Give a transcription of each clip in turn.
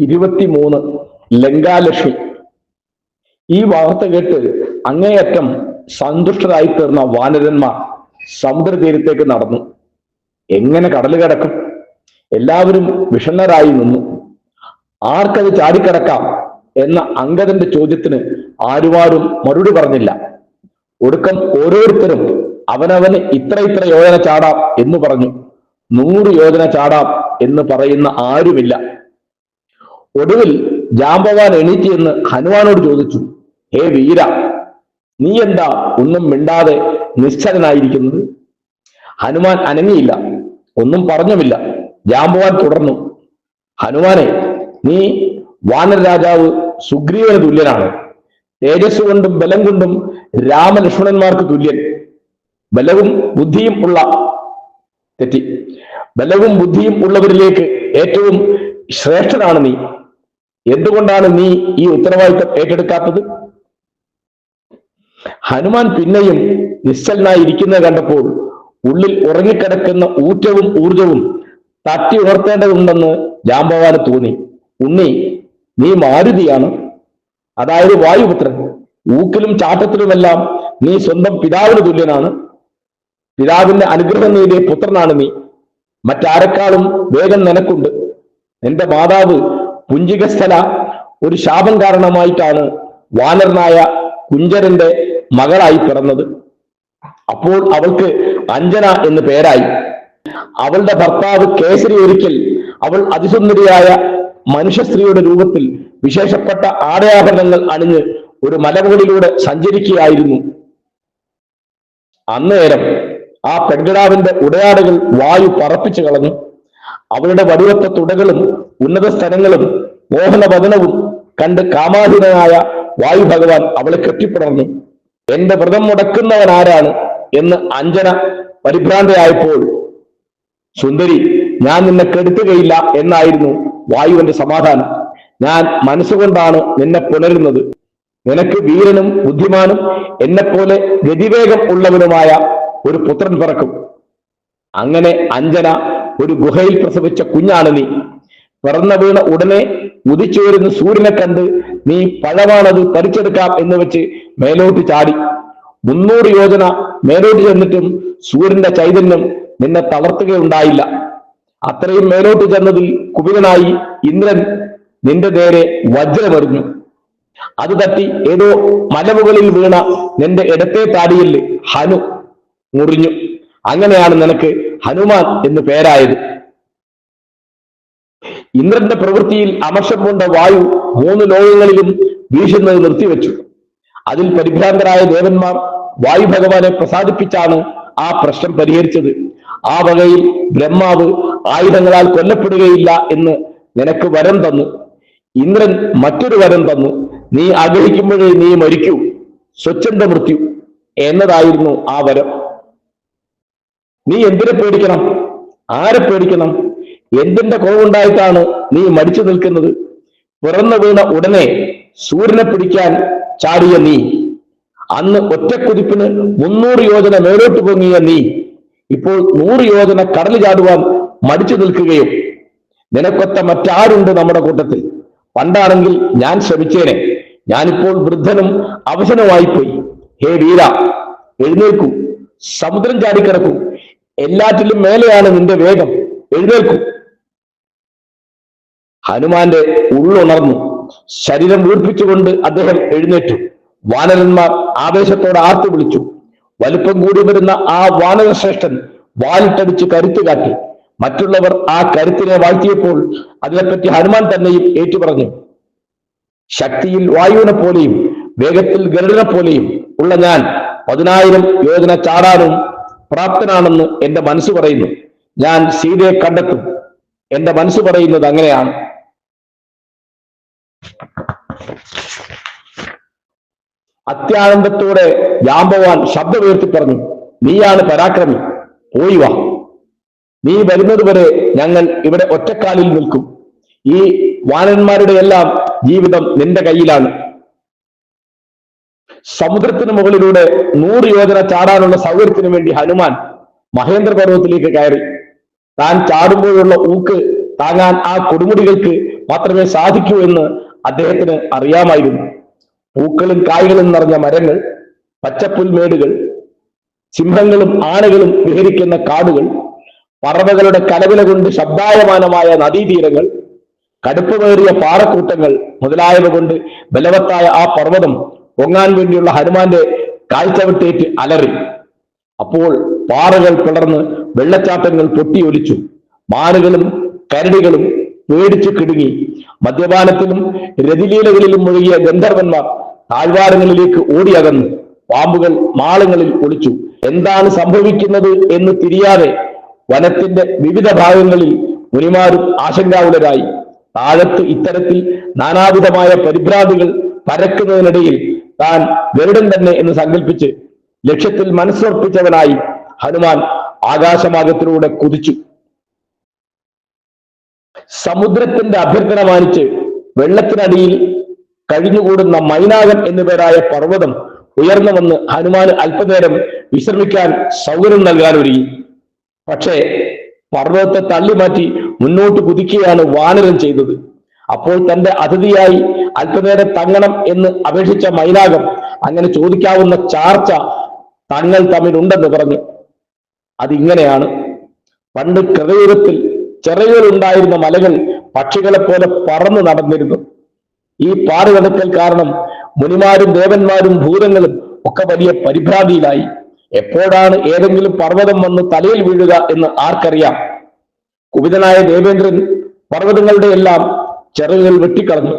ഇരുപത്തിമൂന്ന് ലങ്കാലക്ഷ്മി. ഈ വാർത്ത കേട്ട് അങ്ങേയറ്റം സന്തുഷ്ടരായി തീർന്ന വാനരന്മാർ സമുദ്രതീരത്തേക്ക് നടന്നു. എങ്ങനെ കടൽ കിടക്കും? എല്ലാവരും വിഷണ്ണരായി നിന്നു. ആർക്കത് ചാടിക്കടക്കാം എന്ന അങ്കദന്റെ ചോദ്യത്തിന് ആരുമാരും മറുപടി പറഞ്ഞില്ല. ഒടുക്കം ഓരോരുത്തരും അവനവന് ഇത്ര ഇത്ര യോജന ചാടാം എന്ന് പറഞ്ഞു. നൂറ് യോജന ചാടാം എന്ന് പറയുന്ന ആരുമില്ല. ഒടുവിൽ ജാമ്പവാൻ എണീറ്റ് എന്ന് ഹനുമാനോട് ചോദിച്ചു ഹേ വീര നീ എന്താ ഒന്നും മിണ്ടാതെ നിശ്ചലനായിരിക്കുന്നത്? ഹനുമാൻ അനങ്ങിയില്ല ഒന്നും പറഞ്ഞുമില്ല. ജാമ്പവാൻ തുടർന്നു ഹനുമാനെ നീ വാനര രാജാവ് സുഗ്രീവന് തുല്യനാണ്. തേജസ് കൊണ്ടും ബലം കൊണ്ടും രാമലക്ഷ്മണന്മാർക്ക് തുല്യൻ. ബലവും ബുദ്ധിയും ഉള്ള തെറ്റി. ബലവും ബുദ്ധിയും ഉള്ളവരിലേക്ക് ഏറ്റവും ശ്രേഷ്ഠനാണ് നീ. എന്തുകൊണ്ടാണ് നീ ഈ ഉത്തരവാദിത്തം ഏറ്റെടുക്കാത്തത്? ഹനുമാൻ പിന്നെയും നിശ്ചലനായി ഇരിക്കുന്നത് കണ്ടപ്പോൾ ഉള്ളിൽ ഉറങ്ങിക്കിടക്കുന്ന ഊറ്റവും ഊർജവും തട്ടി ഉണർത്തേണ്ടതുണ്ടെന്ന് ജാമ്പവാന് തോന്നി. ഉണ്ണി നീ മാരുതിയാണ്. അതായത് വായുപുത്രൻ ഊക്കിലും ചാട്ടത്തിലുമെല്ലാം നീ സ്വന്തം പിതാവിന് തുല്യനാണ്. പിതാവിന്റെ അനുഗ്രഹം നേടിയ പുത്രനാണ് നീ. മറ്റാരെക്കാളും വേഗം നിനക്കുണ്ട്. നിന്റെ മാതാവ് പുഞ്ചികസ്ഥല ഒരു ശാപം കാരണമായിട്ടാണ് വാനരനായ കുഞ്ചരന്റെ മകളായി പിറന്നത്. അപ്പോൾ അവൾക്ക് അഞ്ജന എന്ന് പേരായി. അവളുടെ ഭർത്താവ് കേസരി ഒരിക്കൽ അവൾ അതിസുന്ദരിയായ മനുഷ്യ സ്ത്രീയുടെ രൂപത്തിൽ വിശേഷപ്പെട്ട ആടയാഭരണങ്ങൾ അണിഞ്ഞ് ഒരു മലമുകളിലൂടെ സഞ്ചരിക്കുകയായിരുന്നു. അന്നേരം ആ പെൺകിടാവിന്റെ ഉടയാടുകൾ വായു പറപ്പിച്ചു കളഞ്ഞു. അവളുടെ വടിവത്ത തുടകളും ഉന്നത സ്ഥലങ്ങളും മോഹനവദനവും കണ്ട് കാമാധീനനായ വായു ഭഗവാൻ അവളെ കെട്ടിപ്പടർന്നു. എന്റെ വ്രതം മുടക്കുന്നവൻ ആരാണ്? എന്ന് അഞ്ജന പരിഭ്രാന്തയായപ്പോൾ സുന്ദരി ഞാൻ നിന്നെ കെടുത്തുകയില്ല എന്നായിരുന്നു വായുവിന്റെ സമാധാനം. ഞാൻ മനസ്സുകൊണ്ടാണ് നിന്നെ പുണരുന്നത്. നിനക്ക് വീരനും ബുദ്ധിമാനും എന്നെപ്പോലെ ഗതിവേഗം ഉള്ളവനുമായ ഒരു പുത്രൻ പിറക്കും. അങ്ങനെ അഞ്ജന ഒരു ഗുഹയിൽ പ്രസവിച്ച കുഞ്ഞാണ് നീ. പിറന്ന വീണ ഉടനെ ഉദിച്ചു വരുന്ന സൂര്യനെ കണ്ട് നീ പഴമാണത് പറിച്ചെടുക്കാം എന്ന് വെച്ച് മേലോട്ട് ചാടി. മുന്നൂറ് യോജന മേലോട്ട് ചെന്നിട്ടും സൂര്യന്റെ ചൈതന്യം നിന്നെ തളർത്തുകയുണ്ടായില്ല. അത്രയും മേലോട്ട് ചെന്നതിൽ കുപിതനായി ഇന്ദ്രൻ നിന്റെ നേരെ വജ്രമെറിഞ്ഞു. അത് തട്ടി ഏതോ മലമുകളിൽ വീണ നിന്റെ ഇടത്തെ താടിയിൽ ഹനു മുറിഞ്ഞു. അങ്ങനെയാണ് നിനക്ക് ഹനുമാൻ എന്ന് പേരായത്. ഇന്ദ്രന്റെ പ്രവൃത്തിയിൽ അമർഷം കൊണ്ട വായു മൂന്ന് ലോകങ്ങളിലും വീശുന്നത് നിർത്തിവെച്ചു. അതിൽ പരിഭ്രാന്തരായ ദേവന്മാർ വായു ഭഗവാനെ പ്രസാദിപ്പിച്ചാണ് ആ പ്രശ്നം പരിഹരിച്ചത്. ആ വകയിൽ ബ്രഹ്മാവ് ആയുധങ്ങളാൽ കൊല്ലപ്പെടുകയില്ല എന്ന് നിനക്ക് വരം തന്നു. ഇന്ദ്രൻ മറ്റൊരു വരം തന്നു. നീ ആഗ്രഹിക്കുമ്പോഴേ നീ മരിക്കൂ. സ്വച്ഛന്ത മൃത്യു എന്നതായിരുന്നു ആ വരം. നീ എന്തിനെ പേടിക്കണം? ആരെ പേടിക്കണം? എന്തിന്റെ കുറവുണ്ടായിട്ടാണ് നീ മടിച്ചു നിൽക്കുന്നത്? പിറന്നു വീണ ഉടനെ സൂര്യനെ പിടിക്കാൻ ചാടിയ നീ. അന്ന് ഒറ്റക്കുതിപ്പിന് മുന്നൂറ് യോജന മേലോട്ട് പൊങ്ങിയ നീ. ഇപ്പോൾ നൂറ് യോജന കടൽ ചാടുവാൻ മടിച്ചു നിൽക്കുകയും നിനക്കൊത്ത മറ്റാരുണ്ട് നമ്മുടെ കൂട്ടത്തിൽ? പണ്ടാണെങ്കിൽ ഞാൻ ശ്രമിച്ചേനെ. ഞാനിപ്പോൾ വൃദ്ധനും അവശനുമായിപ്പോയി. ഹേ വീര എഴുന്നേൽക്കൂ. സമുദ്രം ചാടിക്കിടക്കൂ. എല്ലാറ്റിലും മേലെയാണ് നിന്റെ വേഗം. എഴുന്നേൽക്കൂ. ഹനുമാന്റെ ഉള്ളുണർന്നു. ശരീരം വീർപ്പിച്ചുകൊണ്ട് അദ്ദേഹം എഴുന്നേറ്റു. വാനരന്മാർ ആവേശത്തോടെ ആർത്തു വിളിച്ചു. വലുപ്പം കൂടി വരുന്ന ആ വാനരശ്രേഷ്ഠൻ വാലിട്ടടിച്ച് കരുത്ത് കാട്ടി. മറ്റുള്ളവർ ആ കരുത്തിനെ വാഴ്ത്തിയപ്പോൾ അതിനെപ്പറ്റി ഹനുമാൻ തന്നെയും ഏറ്റുപറഞ്ഞു. ശക്തിയിൽ വായുവിനെ പോലെയും വേഗത്തിൽ ഗരുഡനെ പോലെയും ഉള്ള ഞാൻ പതിനായിരം യോജന ചാടാനും പ്രാപ്തനാണെന്ന് എന്റെ മനസ്സ് പറയുന്നു. ഞാൻ സീതയെ കണ്ടെത്തും. എന്റെ മനസ്സ് പറയുന്നത് അങ്ങനെയാണ്. അത്യാനന്ദത്തോടെ ജാമ്പവാൻ ശബ്ദമുയർത്തി പറഞ്ഞു നീയാണ് പരാക്രമി. പോയി വാ. നീ വരുന്നത് വരെ ഞങ്ങൾ ഇവിടെ ഒറ്റക്കാലിൽ നിൽക്കും. ഈ വാനന്മാരുടെ എല്ലാം ജീവിതം നിന്റെ കയ്യിലാണ്. സമുദ്രത്തിന് മുകളിലൂടെ നൂറ് യോജന ചാടാനുള്ള സൗകര്യത്തിന് വേണ്ടി ഹനുമാൻ മഹേന്ദ്ര പർവതത്തിലേക്ക് കയറി. താൻ ചാടുമ്പോഴുള്ള ഊക്ക് താങ്ങാൻ ആ കൊടുമുടികൾക്ക് മാത്രമേ സാധിക്കൂ എന്ന് അദ്ദേഹത്തിന് അറിയാമായിരുന്നു. പൂക്കളും കായ്കളും നിറഞ്ഞ മരങ്ങൾ പച്ചപ്പുൽമേടുകൾ സിംഹങ്ങളും ആനകളും വിഹരിക്കുന്ന കാടുകൾ പറവകളുടെ കലവില കൊണ്ട് ശബ്ദായമാനമായ നദീതീരങ്ങൾ കടുപ്പമേറിയ പാറക്കൂട്ടങ്ങൾ മുതലായവ കൊണ്ട് ബലവത്തായ ആ പർവതം പൊങ്ങാൻ വേണ്ടിയുള്ള ഹനുമാന്റെ കാഴ്ചവിട്ടേറ്റ് അലറി. അപ്പോൾ പാറകൾ പിളർന്ന് വെള്ളച്ചാട്ടങ്ങൾ പൊട്ടിയൊലിച്ചു. മാനുകളും കരടികളും പേടിച്ചു കിടുങ്ങി. മദ്യപാനത്തിലും രതിലീലകളിലും മുഴുകിയ ഗന്ധർവന്മാർ താഴ്വാരങ്ങളിലേക്ക് ഓടിയകന്നു. പാമ്പുകൾ മാളങ്ങളിൽ ഒളിച്ചു. എന്താണ് സംഭവിക്കുന്നത് എന്ന് തിരിയാതെ വനത്തിന്റെ വിവിധ ഭാഗങ്ങളിൽ മുനിമാരും ആശങ്കാകുലരായി. താഴത്ത് ഇത്തരത്തിൽ നാനാവിധമായ പരിഭ്രാന്തികൾ പരക്കുന്നതിനിടയിൽ താൻ ഗരുഡൻ തന്നെ എന്ന് സങ്കല്പിച്ച് ലക്ഷ്യത്തിൽ മനസ്സുറപ്പിച്ചവനായി ഹനുമാൻ ആകാശമാർഗത്തിലൂടെ കുതിച്ചു. സമുദ്രത്തിന്റെ അഭ്യർത്ഥന മാനിച്ച് വെള്ളത്തിനടിയിൽ കഴിഞ്ഞുകൂടുന്ന മൈനാകം എന്നുപേരായ പർവതം ഉയർന്നു വന്ന് ഹനുമാന് അല്പനേരം വിശ്രമിക്കാൻ സൗകര്യം നൽകാൻ ഒരുങ്ങി പക്ഷേ പർവതത്തെ തള്ളിമാറ്റി മുന്നോട്ട് കുതിക്കുകയാണ് വാനരൻ ചെയ്തത്. അപ്പോൾ തന്റെ അതിഥിയായി അല്പനേരം തങ്ങണം എന്ന് അപേക്ഷിച്ച മൈനാകം അങ്ങനെ ചോദിക്കാവുന്ന ചാർച്ച തങ്ങൾ തമ്മിലുണ്ടെന്ന് പറഞ്ഞു. അതിങ്ങനെയാണ്. പണ്ട് കൃതയുഗത്തിൽ ചെറുകളുണ്ടായിരുന്ന മലകൾ പക്ഷികളെ പോലെ പറന്നു നടന്നിരുന്നു. ഈ പാറുകടക്കൽ കാരണം മുനിമാരും ദേവന്മാരും ഭൂതങ്ങളും ഒക്കെ വലിയ പരിഭ്രാന്തിയിലായി. എപ്പോഴാണ് ഏതെങ്കിലും പർവതം വന്ന് തലയിൽ വീഴുക എന്ന് ആർക്കറിയാം? കുപിതനായ ദേവേന്ദ്രൻ പർവതങ്ങളുടെ എല്ലാം ചിറകുകൾ വെട്ടിക്കളഞ്ഞു.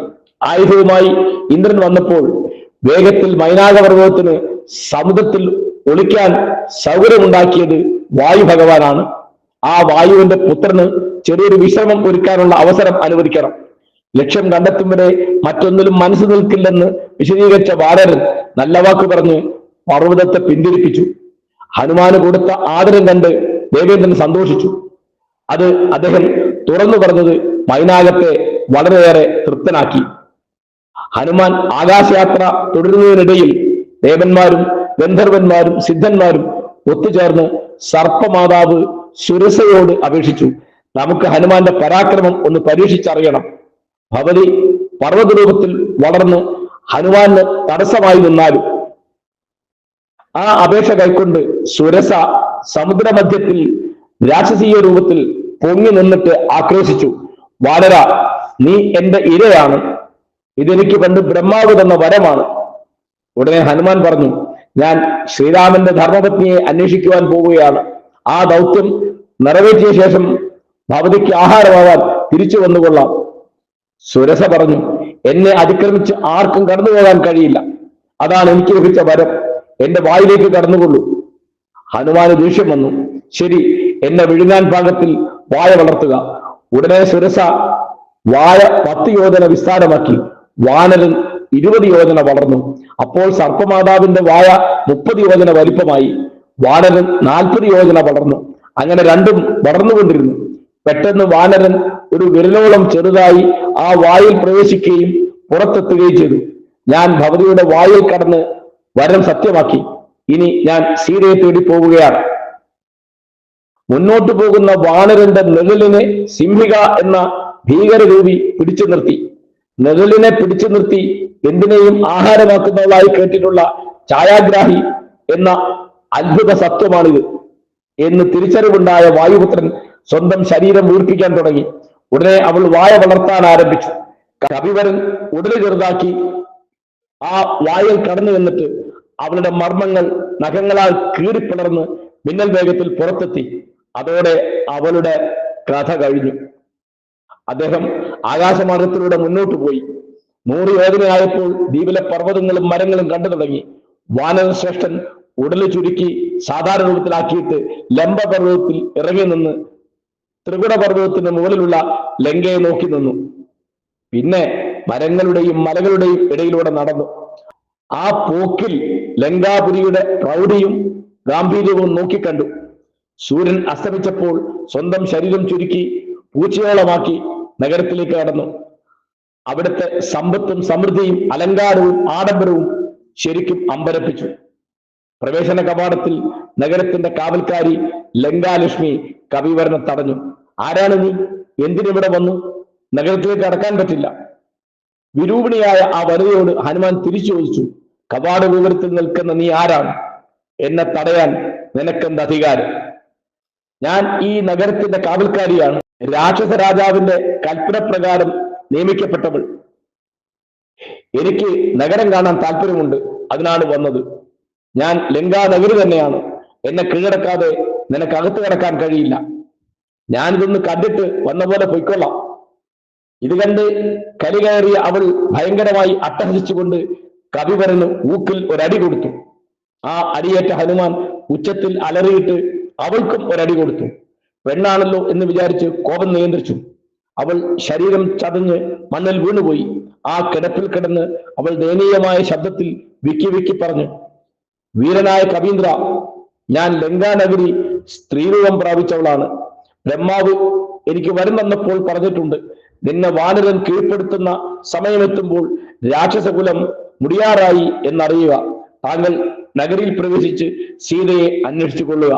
ആയുധവുമായി ഇന്ദ്രൻ വന്നപ്പോൾ വേഗത്തിൽ മൈനാകപർവതത്തിന് സമുദ്രത്തിൽ ഒളിക്കാൻ സൗകര്യമുണ്ടാക്കിയത് വായു ഭഗവാനാണ്. ആ വായുവിന്റെ പുത്രന് ചെറിയൊരു വിശ്രമം ഒരുക്കാനുള്ള അവസരം അനുവദിക്കണം. ലക്ഷ്യം കണ്ടെത്തും വരെ മറ്റൊന്നിലും മനസ്സ് നിൽക്കില്ലെന്ന് വിശദീകരിച്ച വാടരൻ നല്ല വാക്ക് പറഞ്ഞ് പർവതത്തെ പിന്തിരിപ്പിച്ചു. ഹനുമാന് കൊടുത്ത ആദരം കണ്ട് ദേവേന്ദ്രൻ സന്തോഷിച്ചു. അത് അദ്ദേഹം തുറന്നു പറഞ്ഞത് മൈനാകത്തെ വളരെയേറെ തൃപ്തനാക്കി. ഹനുമാൻ ആകാശയാത്ര തുടരുന്നതിനിടയിൽ ദേവന്മാരും ഗന്ധർവന്മാരും സിദ്ധന്മാരും ഒത്തുചേർന്ന് സർപ്പമാതാവ് ശുരസയോട് അപേക്ഷിച്ചു. നമുക്ക് ഹനുമാന്റെ പരാക്രമം ഒന്ന് പരീക്ഷിച്ചറിയണം. ഭവതി പർവതരൂപത്തിൽ വളർന്ന് ഹനുമാന് തടസ്സമായി നിന്നാലും ആ അപേക്ഷ കൈക്കൊണ്ട് സുരസ സമുദ്രമധ്യത്തിൽ രാക്ഷസീയ രൂപത്തിൽ പൊങ്ങി നിന്നിട്ട് ആക്രോശിച്ചു. വാനര നീ എന്റെ ഇരയാണ്. ഇതെനിക്ക് പണ്ട് ബ്രഹ്മാവ് തന്ന വരമാണ്. ഉടനെ ഹനുമാൻ പറഞ്ഞു ഞാൻ ശ്രീരാമന്റെ ധർമ്മപത്നിയെ അന്വേഷിക്കുവാൻ പോവുകയാണ്. ആ ദൗത്യം നിറവേറ്റിയ ശേഷം ഭവതിക്ക് ആഹാരമാവാൻ തിരിച്ചു വന്നുകൊള്ളാം. സുരസ പറഞ്ഞു എന്നെ അതിക്രമിച്ച് ആർക്കും കടന്നു പോകാൻ കഴിയില്ല. അതാണ് എനിക്ക് ലഭിച്ച വരം. എന്റെ വായിലേക്ക് കടന്നുകൊള്ളൂ. ഹനുമാന് ദേഷ്യം വന്നു. ശരി എന്നെ വിഴുങ്ങാൻ പാകത്തിൽ വായ വളർത്തുക. ഉടനെ സുരസ വായ പത്ത് യോജന വിസ്താരമാക്കി. വാനരൻ ഇരുപത് യോജന വളർന്നു. അപ്പോൾ സർപ്പമാതാവിന്റെ വായ മുപ്പത് യോജന വലിപ്പമായി. വാനരൻ നാൽപ്പത് യോജന വളർന്നു. അങ്ങനെ രണ്ടും വളർന്നുകൊണ്ടിരുന്നു. പെട്ടെന്ന് വാനരൻ ഒരു വിരലോളം ചെറുതായി ആ വായിൽ പ്രവേശിക്കുകയും പുറത്തെത്തുകയും ചെയ്തു. ഞാൻ ഭവതിയുടെ വായിൽ കടന്ന് വരം സത്യമാക്കി. ഇനി ഞാൻ സീതയെ തേടി പോവുകയാണ്. മുന്നോട്ടു പോകുന്ന വാനരന്റെ നിഴലിനെ സിംഹിക എന്ന ഭീകരരൂപി പിടിച്ചു നിർത്തി. നിഴലിനെ പിടിച്ചു നിർത്തി എന്തിനേയും ആഹാരമാക്കുന്നതായി കേട്ടിട്ടുള്ള ഛായാഗ്രാഹി എന്ന അത്ഭുത സത്വമാണിത്. എന്ന് തിരിച്ചറിവുണ്ടായ വായുപുത്രൻ സ്വന്തം ശരീരം വീർപ്പിക്കാൻ തുടങ്ങി. ഉടനെ അവൾ വായ വളർത്താൻ ആരംഭിച്ചു. കവിവരൻ ഉടനെ ചെറുതാക്കി ആ വായിൽ കടന്നു വന്നിട്ട് അവളുടെ മർമ്മങ്ങൾ നഖങ്ങളാൽ കീറിപ്പിളർന്ന് മിന്നൽ വേഗത്തിൽ പുറത്തെത്തി. അതോടെ അവളുടെ കഥ കഴിഞ്ഞു. അദ്ദേഹം ആകാശമാർഗത്തിലൂടെ മുന്നോട്ട് പോയി. നൂറ് യോജനയായപ്പോൾ ദ്വീപിലെ പർവതങ്ങളും മരങ്ങളും കണ്ടു തുടങ്ങി. വാനരശ്രേഷ്ഠൻ ഉടൽ ചുരുക്കി സാധാരണ രൂപത്തിലാക്കിയിട്ട് ലംബ പർവതത്തിൽ ഇറങ്ങി നിന്ന് ത്രികുട പർവതത്തിന് മുകളിലുള്ള ലങ്കയെ നോക്കി നിന്നു. പിന്നെ മരങ്ങളുടെയും മലകളുടെയും ഇടയിലൂടെ നടന്നു. ആ പോക്കിൽ ലങ്കാപുരിയുടെ പ്രൗഢിയും ഗാംഭീര്യവും നോക്കിക്കണ്ടു. സൂര്യൻ അസ്തമിച്ചപ്പോൾ സ്വന്തം ശരീരം ചുരുക്കി പൂച്ചയോളമാക്കി നഗരത്തിലേക്ക് കടന്നു. അവിടുത്തെ സമ്പത്തും സമൃദ്ധിയും അലങ്കാരവും ആഡംബരവും ശരിക്കും അമ്പരപ്പിച്ചു. പ്രവേശന കവാടത്തിൽ നഗരത്തിന്റെ കാവൽക്കാരി ലങ്കാലക്ഷ്മി കവിവരനെ തടഞ്ഞു. ആരാണ് നീ? എന്തിനിവിടെ വന്നു? നഗരത്തിലേക്ക് കടക്കാൻ പറ്റില്ല. വിരൂപിണിയായ ആ വനിതയോട് ഹനുമാൻ തിരിച്ചു ചോദിച്ചു കവാട വിവരത്തിൽ നിൽക്കുന്ന നീ ആരാണ്? എന്നെ തടയാൻ നിനക്കെന്ത് അധികാരം? ഞാൻ ഈ നഗരത്തിന്റെ കാവൽക്കാരിയാണ്. രാക്ഷസ രാജാവിന്റെ കൽപ്പന പ്രകാരം നിയമിക്കപ്പെട്ടവൾ. എനിക്ക് നഗരം കാണാൻ താല്പര്യമുണ്ട്. അതിനാണ് വന്നത്. ഞാൻ ലങ്കാ നഗരി തന്നെയാണ്. എന്നെ കീഴടക്കാതെ നിനക്ക് അകത്ത് കിടക്കാൻ കഴിയില്ല. ഞാനിതൊന്ന് കണ്ടിട്ട് വന്ന പോലെ പൊയ്ക്കൊള്ളാം. ഇത് കണ്ട് കലി കയറിയ അവൾ ഭയങ്കരമായി അട്ടഹസിച്ചുകൊണ്ട് കവിവരന് ഊക്കിൽ ഒരടി കൊടുത്തു. ആ അടിയേറ്റ ഹനുമാൻ ഉച്ചത്തിൽ അലറിയിട്ട് അവൾക്കും ഒരടി കൊടുത്തു. പെണ്ണാണല്ലോ എന്ന് വിചാരിച്ച് കോപം നിയന്ത്രിച്ചു. അവൾ ശരീരം ചതഞ്ഞ് മണ്ണിൽ വീണുപോയി. ആ കിടപ്പിൽ കിടന്ന് അവൾ ദയനീയമായ ശബ്ദത്തിൽ വിക്കി വിക്കി പറഞ്ഞു വീരനായ കവീന്ദ്ര ഞാൻ ലങ്കാനഗരി സ്ത്രീരൂപം പ്രാപിച്ചവളാണ്. ബ്രഹ്മാവ് എനിക്ക് വരും തന്നപ്പോൾ പറഞ്ഞിട്ടുണ്ട് നിന്നെ വാനരൻ കീഴ്പ്പെടുത്തുന്ന സമയമെത്തുമ്പോൾ രാക്ഷസകുലം മുടിയാറായി എന്നറിയുക. താങ്കൾ നഗരിയിൽ പ്രവേശിച്ച് സീതയെ അന്വേഷിച്ചു കൊള്ളുക.